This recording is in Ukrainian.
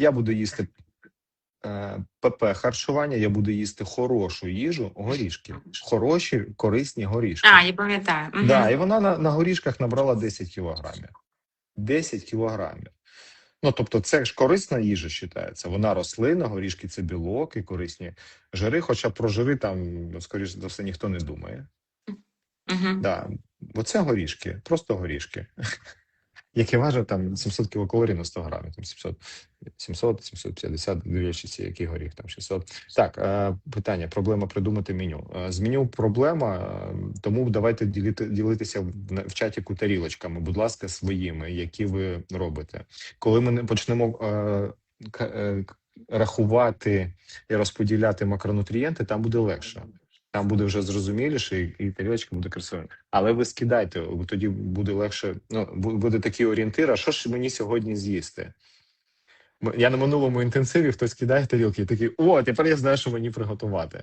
Я буду їсти е, ПП харчування, я буду їсти хорошу їжу, горішки. Хороші, корисні горішки. А, я пам'ятаю. Да, і вона на, на горішках набрала 10 кілограмів. 10 кілограмів. Ну, тобто, це ж корисна їжа вважається. Вона рослина, горішки це білок і корисні жири, хоча про жири там, скоріш за все, ніхто не думає. Мгм. Да. Оце горішки, просто горішки. Які важать там 700 кілокалорій на 100 грамів, там 700, 700, 750, дивлячись, який горіх, там 600. Так, е, питання, проблема придумати меню. Е, З меню проблема, е, тому давайте ділити, ділитися в, чаті тарілочками, будь ласка, своїми, які ви робите. Коли ми не почнемо рахувати і розподіляти макронутрієнти, там буде легше. Там буде вже зрозуміліше, і, і тарілочка буде красивою. Але ви скидайте, тоді буде легше. Ну буде такий орієнтир. А що ж мені сьогодні з'їсти? Я на минулому інтенсиві хтось кидає тарілки і такий: о, тепер я знаю, що мені приготувати.